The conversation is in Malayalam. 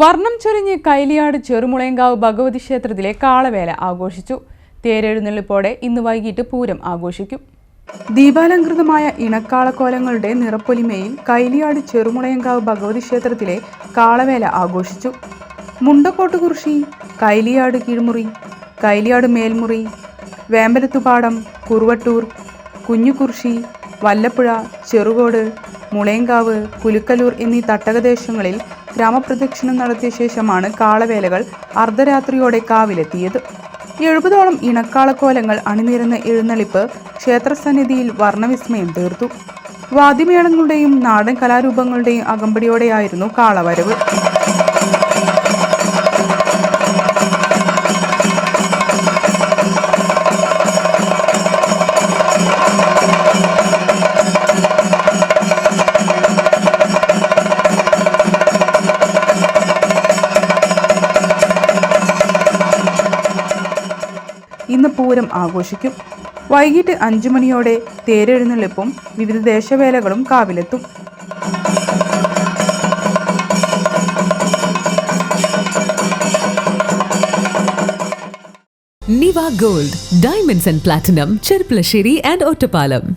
വർണം ചൊരിഞ്ഞ് കൈലിയാട് ചെറുമുളയങ്കാവ് ഭഗവതി ക്ഷേത്രത്തിലെ കാളവേല ആഘോഷിച്ചു. തേരെഴുന്നള്ളിപ്പോടെ ഇന്ന് വൈകിട്ട് പൂരം ആഘോഷിക്കും. ദീപാലങ്കൃതമായ ഇണക്കാളക്കോലങ്ങളുടെ നിറപ്പൊലിമയിൽ കൈലിയാട് ചെറുമുളയങ്കാവ് ഭഗവതി ക്ഷേത്രത്തിലെ കാളവേല ആഘോഷിച്ചു. മുണ്ടക്കോട്ട് കുറിശി കൈലിയാട് കീഴ്മുറി കൈലിയാട് മേൽമുറി വേമ്പലത്തുപാടം കുറുവട്ടൂർ കുഞ്ഞുകുർശി വല്ലപ്പുഴ ചെറുകോട് മുളയങ്കാവ് കുലുക്കലൂർ എന്നീ തട്ടകദേശങ്ങളിൽ ഗ്രാമപ്രദക്ഷിണം നടത്തിയ ശേഷമാണ് കാളവേലകൾ അർദ്ധരാത്രിയോടെ കാവിലെത്തിയത്. എഴുപതോളം ഇണക്കാളക്കോലങ്ങൾ അണിനിരന്ന എഴുന്നള്ളിപ്പ് ക്ഷേത്രസന്നിധിയിൽ വർണവിസ്മയം തീർത്തു. വാദ്യമേളങ്ങളുടെയും നാടൻ കലാരൂപങ്ങളുടെയും അകമ്പടിയോടെയായിരുന്നു കാളവരവ്. ഇന്ന് പൂരം ആഘോഷിക്കും. വൈകിട്ട് അഞ്ചു മണിയോടെ തേരെഴുന്നള്ളിപ്പും വിവിധ ദേശവേലകളും കാവിലെത്തും. Niva gold diamonds and platinum Cherpulassery and Ottapalam